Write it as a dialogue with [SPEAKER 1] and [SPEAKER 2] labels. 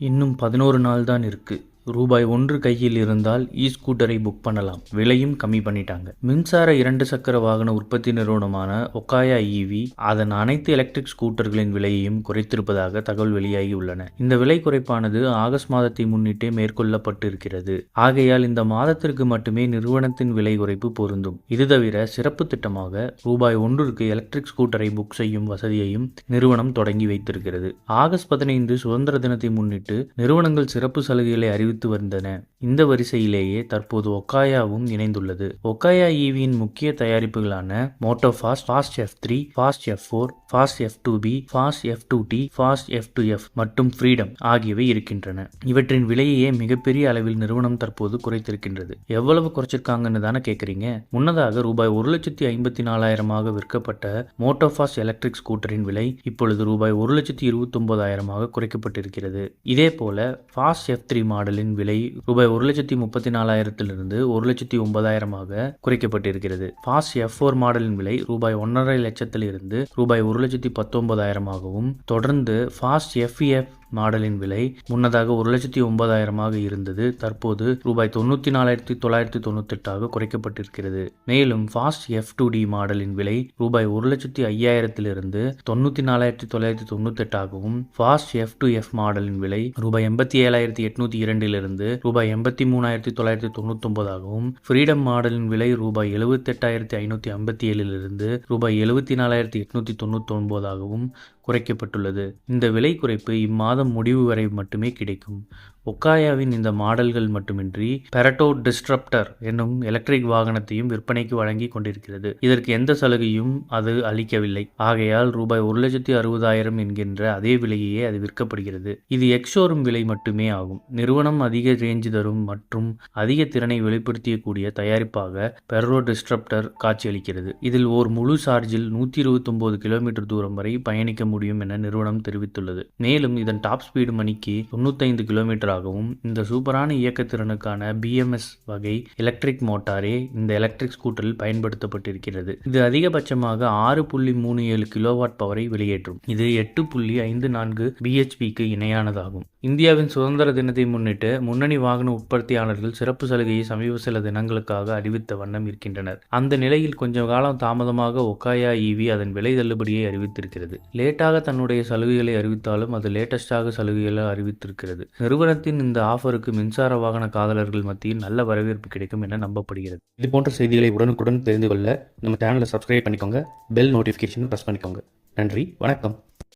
[SPEAKER 1] இன்னும் பதினோரு நாள் தான் இருக்கு. ரூபாய் ஒன்று கையில் இருந்தால் இ ஸ்கூட்டரை புக் பண்ணலாம். விலையும் கம்மி பண்ணிட்டாங்க. மின்சார இரண்டு சக்கர வாகன உற்பத்தி நிறுவனமான ஒக்காயா இவி அதன் அனைத்து எலக்ட்ரிக் ஸ்கூட்டர்களின் விலையையும் குறைத்திருப்பதாக தகவல் வெளியாகி உள்ளன. இந்த விலை குறைப்பானது ஆகஸ்ட் மாதத்தை முன்னிட்டே மேற்கொள்ளப்பட்டிருக்கிறது. ஆகையால் இந்த மாதத்திற்கு மட்டுமே நிறுவனத்தின் விலை குறைப்பு பொருந்தும். இது தவிர சிறப்பு திட்டமாக ரூபாய் ஒன்றுக்கு எலக்ட்ரிக் ஸ்கூட்டரை புக் செய்யும் வசதியையும் நிறுவனம் தொடங்கி வைத்திருக்கிறது. ஆகஸ்ட் பதினைந்து சுதந்திர தினத்தை முன்னிட்டு நிறுவனங்கள் சிறப்பு சலுகைகளை அறிவித்து வந்தன. இந்த வரிசையிலேயே தற்போது ஒக்காயாவும் இணைந்துள்ளது. ஒக்காயா ஈவியின் முக்கிய தயாரிப்புகளான moto fast fast F three fast F four fast F two B fast F two T fast F two F மற்றும் ஃப்ரீடம் ஆகியவை இருக்கின்றன. இவற்றின் விலையையே மிகப்பெரிய அளவில் நிறுவனம் தற்போது குறைத்திருக்கின்றது. எவ்வளவு குறைச்சிருக்காங்கன்னு தானே கேட்குறீங்க முன்னதாக ரூபாய் ஒரு லட்சத்தி ஐம்பத்தி நாலாயிரமாக விற்கப்பட்ட மோட்டோ ஃபாஸ்ட் எலக்ட்ரிக் ஸ்கூட்டரின் விலை இப்பொழுது ரூபாய் ஒரு லட்சத்தி இருபத்தி ஒன்பதாயிரமாக குறைக்கப்பட்டிருக்கிறது. இதே போல ஃபாஸ்ட் எஃப் த்ரீ மாடலின் விலை ரூபாய் ஒரு லட்சத்தி முப்பத்தி நாலாயிரத்திலிருந்து ஒரு லட்சத்தி ஒன்பதாயிரமாக குறைக்கப்பட்டிருக்கிறது. பாஸ் எஃப் ஃபோர் மாடலின் விலை ரூபாய் ஒன்றரை லட்சத்திலிருந்து ரூபாய் ஒரு லட்சத்தி பத்தொன்பதாயிரமாகவும் தொடர்ந்து ஃபாஸ்ட் எஃப்இஎஃப் மாடலின் விலை முன்னதாக ஒரு லட்சத்தி ஒன்பதாயிரமாக இருந்தது. தற்போது ரூபாய் தொண்ணூற்றி நாலாயிரத்தி தொள்ளாயிரத்தி தொண்ணூத்தெட்டாக குறைக்கப்பட்டிருக்கிறது. மேலும் ஃபாஸ்ட் எஃப் டூ டி மாடலின் விலை ரூபாய் ஒரு லட்சத்தி ஐயாயிரத்திலிருந்து தொண்ணூற்றி நாலாயிரத்தி தொள்ளாயிரத்தி தொண்ணூத்தெட்டாகவும் ஃபாஸ்ட் எஃப் டூ எஃப் மாடலின் விலை ரூபாய் எண்பத்தி ஏழாயிரத்தி எட்நூத்தி இரண்டிலிருந்து ரூபாய் எண்பத்தி மூணாயிரத்தி தொள்ளாயிரத்தி தொண்ணூத்தொன்பதாகவும் ஃப்ரீடம் மாடலின் விலை ரூபாய் எழுபத்தெட்டாயிரத்தி ஐநூற்றி ஐம்பத்தி ஏழிலிருந்து ரூபாய் எழுபத்தி நாலாயிரத்தி எட்நூற்றி தொண்ணூத்தொன்பதாகவும் குறைக்கப்பட்டுள்ளது. இந்த விலை குறைப்பு இம்மாத மாதம் முடிவு வரை மட்டுமே கிடைக்கும். ஒக்காயாவின் இந்த மாடல்கள் மட்டுமின்றி பெரட்டோ டிஸ்ட்ரப்டர் என்னும் எலக்ட்ரிக் வாகனத்தையும் விற்பனைக்கு வழங்கி கொண்டிருக்கிறது. இதற்கு எந்த சலுகையும் அது அளிக்கவில்லை. ஆகையால் ரூபாய் ஒரு லட்சத்தி அறுபதாயிரம் என்கின்ற அதே விலையே அது விற்கப்படுகிறது. இது எக்ஷோரூம் விலை மட்டுமே ஆகும். நிறுவனம் அதிக ரேஞ்ச் தரும் மற்றும் அதிக திறனை வெளிப்படுத்தியக்கூடிய தயாரிப்பாக பெரோ டிஸ்ட்ரப்டர் காட்சியளிக்கிறது. இதில் ஓர் முழு சார்ஜில் நூற்றி இருபத்தொம்போது கிலோமீட்டர் தூரம் வரை பயணிக்க முடியும் என நிறுவனம் தெரிவித்துள்ளது. மேலும் இதன் டாப் ஸ்பீடு மணிக்கு தொண்ணூத்தைந்து கிலோமீட்டர் ஆகவும் இந்த சூப்பரான இயக்கத்திறனுக்கான பிஎம்எஸ் வகை எலக்ட்ரிக் மோட்டாரே இந்த எலக்ட்ரிக் ஸ்கூட்டரில் பயன்படுத்தப்பட்டிருக்கிறது. இது அதிகபட்சமாக ஆறு புள்ளி மூணு ஏழு கிலோவாட் பவரை வெளியேற்றும். இது எட்டு புள்ளி ஐந்து நான்கு பிஹெச்பிக்கு இணையானதாகும். இந்தியாவின் சுதந்திர தினத்தை முன்னிட்டு முன்னணி வாகன உற்பத்தியாளர்கள் சிறப்பு சலுகையை சமீப சில தினங்களுக்காக அறிவித்த வண்ணம் இருக்கின்றனர். அந்த நிலையில் கொஞ்சம் காலம் தாமதமாக ஒக்காயா ஈவி அதன் விலை தள்ளுபடியை அறிவித்திருக்கிறது. லேட்டாக தன்னுடைய சலுகைகளை அறிவித்தாலும் அது லேட்டஸ்டாக சலுகைகளை அறிவித்திருக்கிறது. நிறுவனத்தின் இந்த ஆஃபருக்கு மின்சார வாகன காதலர்கள் மத்தியில் நல்ல வரவேற்பு கிடைக்கும் என நம்பப்படுகிறது.
[SPEAKER 2] இது போன்ற செய்திகளை உடனுக்குடன் தெரிந்து கொள்ள நம்ம சேனலை சப்ஸ்கிரைப் பண்ணிக்கோங்க. பெல் நோட்டிஃபிகேஷன் ப்ரெஸ் பண்ணிக்கோங்க. நன்றி. வணக்கம்.